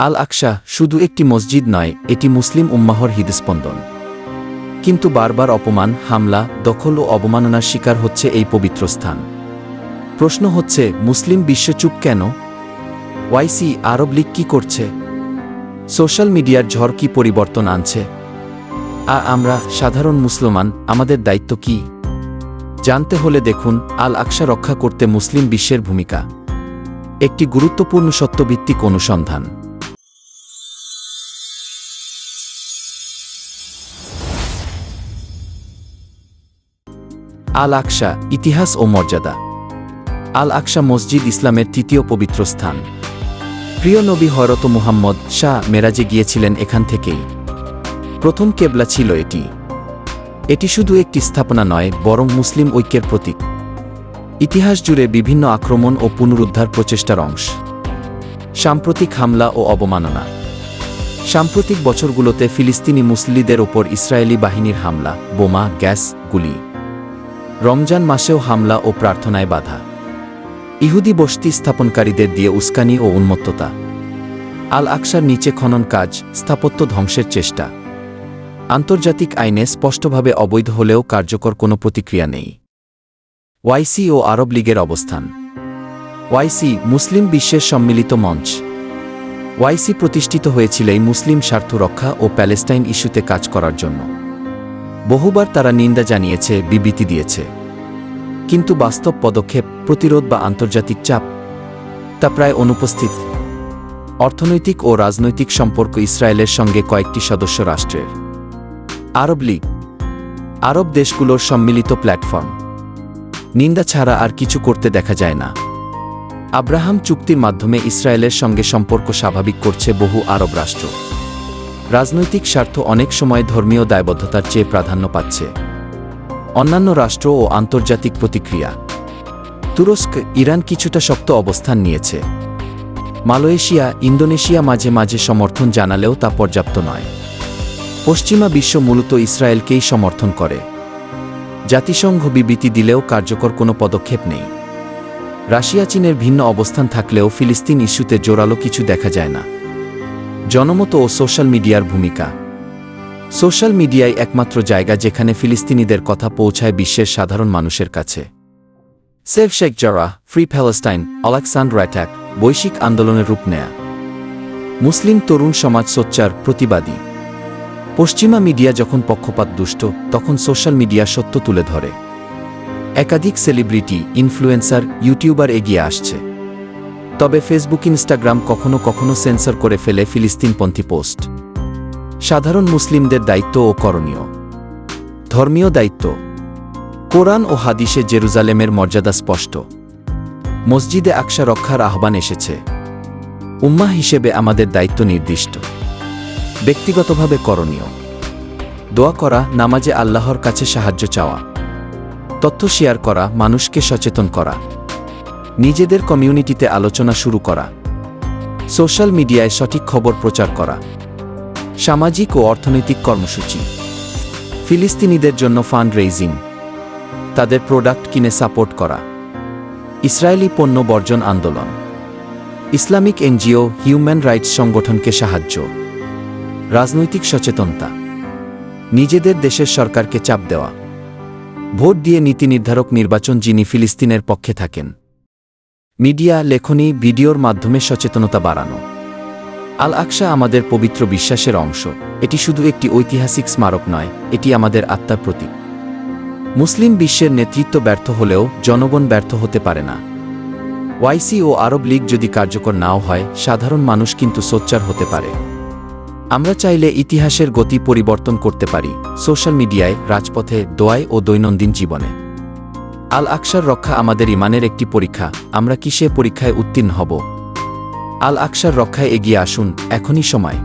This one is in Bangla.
আল আকশা শুধু একটি মসজিদ নয়, এটি মুসলিম উম্মাহর হৃদস্পন্দন। কিন্তু বারবার অপমান, হামলা, দখল ও অবমাননার শিকার হচ্ছে এই পবিত্র স্থান। প্রশ্ন হচ্ছে, মুসলিম বিশ্ব চুপ কেন? ওয়াইসি আরব লীগ কি করছে? সোশ্যাল মিডিয়ার ঝড় কি পরিবর্তন আনছে? আর আমরা সাধারণ মুসলমান, আমাদের দায়িত্ব কি? জানতে হলে দেখুন আল আকশা রক্ষা করতে মুসলিম বিশ্বের ভূমিকা। একটি গুরুত্বপূর্ণ সত্যভিত্তিক অনুসন্ধান। আল আকশা ইতিহাস ও মর্যাদা। আল আকশা মসজিদ ইসলামের তৃতীয় পবিত্র স্থান। প্রিয় নবী হরত মুহাম্মদ শাহ মেরাজে গিয়েছিলেন এখান থেকেই। প্রথম কেবলা ছিল এটি। এটি শুধু একটি স্থাপনা নয়, বরং মুসলিম ঐক্যের প্রতীক। ইতিহাস জুড়ে বিভিন্ন আক্রমণ ও পুনরুদ্ধার প্রচেষ্টার অংশ। সাম্প্রতিক হামলা ও অবমাননা। সাম্প্রতিক বছরগুলোতে ফিলিস্তিনি মুসলিদের ওপর ইসরায়েলি বাহিনীর হামলা, বোমা, গ্যাস, গুলি। রমজান মাসেও হামলা ও প্রার্থনায় বাধা। ইহুদি বসতি স্থাপনকারীদের দিয়ে উস্কানি ও উন্মত্ততা। আল আকসার নিচে খনন কাজ, স্থাপত্য ধ্বংসের চেষ্টা। আন্তর্জাতিক আইনে স্পষ্টভাবে অবৈধ হলেও কার্যকর কোনো প্রতিক্রিয়া নেই। ওয়াইসি ও আরব লীগের অবস্থান। ওয়াইসি, মুসলিম বিশ্বের সম্মিলিত মঞ্চ। ওয়াইসি প্রতিষ্ঠিত হয়েছিল এই মুসলিম স্বার্থ রক্ষা ও প্যালেস্টাইন ইস্যুতে কাজ করার জন্য। বহুবার তারা নিন্দা জানিয়েছে, বিবৃতি দিয়েছে। কিন্তু বাস্তব পদক্ষেপ, প্রতিরোধ বা আন্তর্জাতিক চাপ তা প্রায় অনুপস্থিত। অর্থনৈতিক ও রাজনৈতিক সম্পর্ক ইসরায়েলের সঙ্গে কয়েকটি সদস্য রাষ্ট্রের। আরব লীগ, আরব দেশগুলোর সম্মিলিত প্ল্যাটফর্ম। নিন্দা ছাড়া আর কিছু করতে দেখা যায় না। আব্রাহাম চুক্তির মাধ্যমে ইসরায়েলের সঙ্গে সম্পর্ক স্বাভাবিক করছে বহু আরব রাষ্ট্র। রাজনৈতিক স্বার্থ অনেক সময় ধর্মীয় দায়বদ্ধতার চেয়ে প্রাধান্য পাচ্ছে। অন্যান্য রাষ্ট্র ও আন্তর্জাতিক প্রতিক্রিয়া। তুরস্ক, ইরান কিছুটা শক্ত অবস্থান নিয়েছে। মালয়েশিয়া, ইন্দোনেশিয়া মাঝে মাঝে সমর্থন জানালেও তা পর্যাপ্ত নয়। পশ্চিমা বিশ্ব মূলত ইসরায়েলকেই সমর্থন করে। জাতিসংঘ বিবৃতি দিলেও কার্যকর কোনো পদক্ষেপ নেই। রাশিয়া চীনের ভিন্ন অবস্থান থাকলেও ফিলিস্তিন ইস্যুতে জোরালো কিছু দেখা যায় না। জনমত ও সোশ্যাল মিডিয়ার ভূমিকা। সোশ্যাল মিডিয়ায় একমাত্র জায়গা যেখানে ফিলিস্তিনিদের কথা পৌঁছায় বিশ্বের সাধারণ মানুষের কাছে। সেভ শেখ জরা, ফ্রি প্যালেস্টাইন অলেকসান্ড্র অ্যাট্যাক বৈশ্বিক আন্দোলনের রূপ নেয়া। মুসলিম তরুণ সমাজ সোচ্চার, প্রতিবাদী। পশ্চিমা মিডিয়া যখন পক্ষপাত দুষ্ট, তখন সোশ্যাল মিডিয়া সত্য তুলে ধরে। একাধিক সেলিব্রিটি, ইনফ্লুয়েন্সার, ইউটিউবার এগিয়ে আসছে। তবে ফেসবুক ইনস্টাগ্রাম কখনো কখনো সেন্সর করে ফেলে ফিলিস্তিনপন্থী পোস্ট। সাধারণ মুসলিমদের দায়িত্ব ও করণীয়। ধর্মীয় দায়িত্ব। কোরআন ও হাদিসে জেরুজালেমের মর্যাদা স্পষ্ট। মসজিদে আকশা রক্ষার আহ্বান এসেছে। উম্মা হিসেবে আমাদের দায়িত্ব নির্দিষ্ট। ব্যক্তিগতভাবে করণীয়। দোয়া করা, নামাজে আল্লাহর কাছে সাহায্য চাওয়া। তথ্য শেয়ার করা, মানুষকে সচেতন করা। নিজেদের কমিউনিটিতে আলোচনা শুরু করা। সোশ্যাল মিডিয়ায় সঠিক খবর প্রচার করা। সামাজিক ও অর্থনৈতিক কর্মসূচি। ফিলিস্তিনিদের জন্য ফান্ড রেইজিং তাদের প্রোডাক্ট কিনে সাপোর্ট করা। ইসরায়েলি পণ্য বর্জন আন্দোলন। ইসলামিক এনজিও হিউম্যান রাইটস সংগঠনকে সাহায্য। রাজনৈতিক সচেতনতা। নিজেদের দেশের সরকারকে চাপ দেওয়া। ভোট দিয়ে নীতি নির্ধারক নির্বাচন যিনি ফিলিস্তিনের পক্ষে থাকেন। মিডিয়া, লেখনী, ভিডিওর মাধ্যমে সচেতনতা বাড়ানো। আল আকশা আমাদের পবিত্র বিশ্বাসের অংশ। এটি শুধু একটি ঐতিহাসিক স্মারক নয়, এটি আমাদের আত্মার প্রতীক। মুসলিম বিশ্বের নেতৃত্ব ব্যর্থ হলেও জনগণ ব্যর্থ হতে পারে না। ওয়াইসি ও আরব লীগ যদি কার্যকর নাও হয়, সাধারণ মানুষ কিন্তু সোচ্চার হতে পারে। আমরা চাইলে ইতিহাসের গতি পরিবর্তন করতে পারি, সোশ্যাল মিডিয়ায়, রাজপথে, দোয়ায় ও দৈনন্দিন জীবনে। আল আকসার রক্ষা আমাদের ইমানের একটি পরীক্ষা, আমরা কি সে পরীক্ষায় উত্তীর্ণ হব? আল আকসার রক্ষায় এগিয়ে আসুন, এখনই সময়।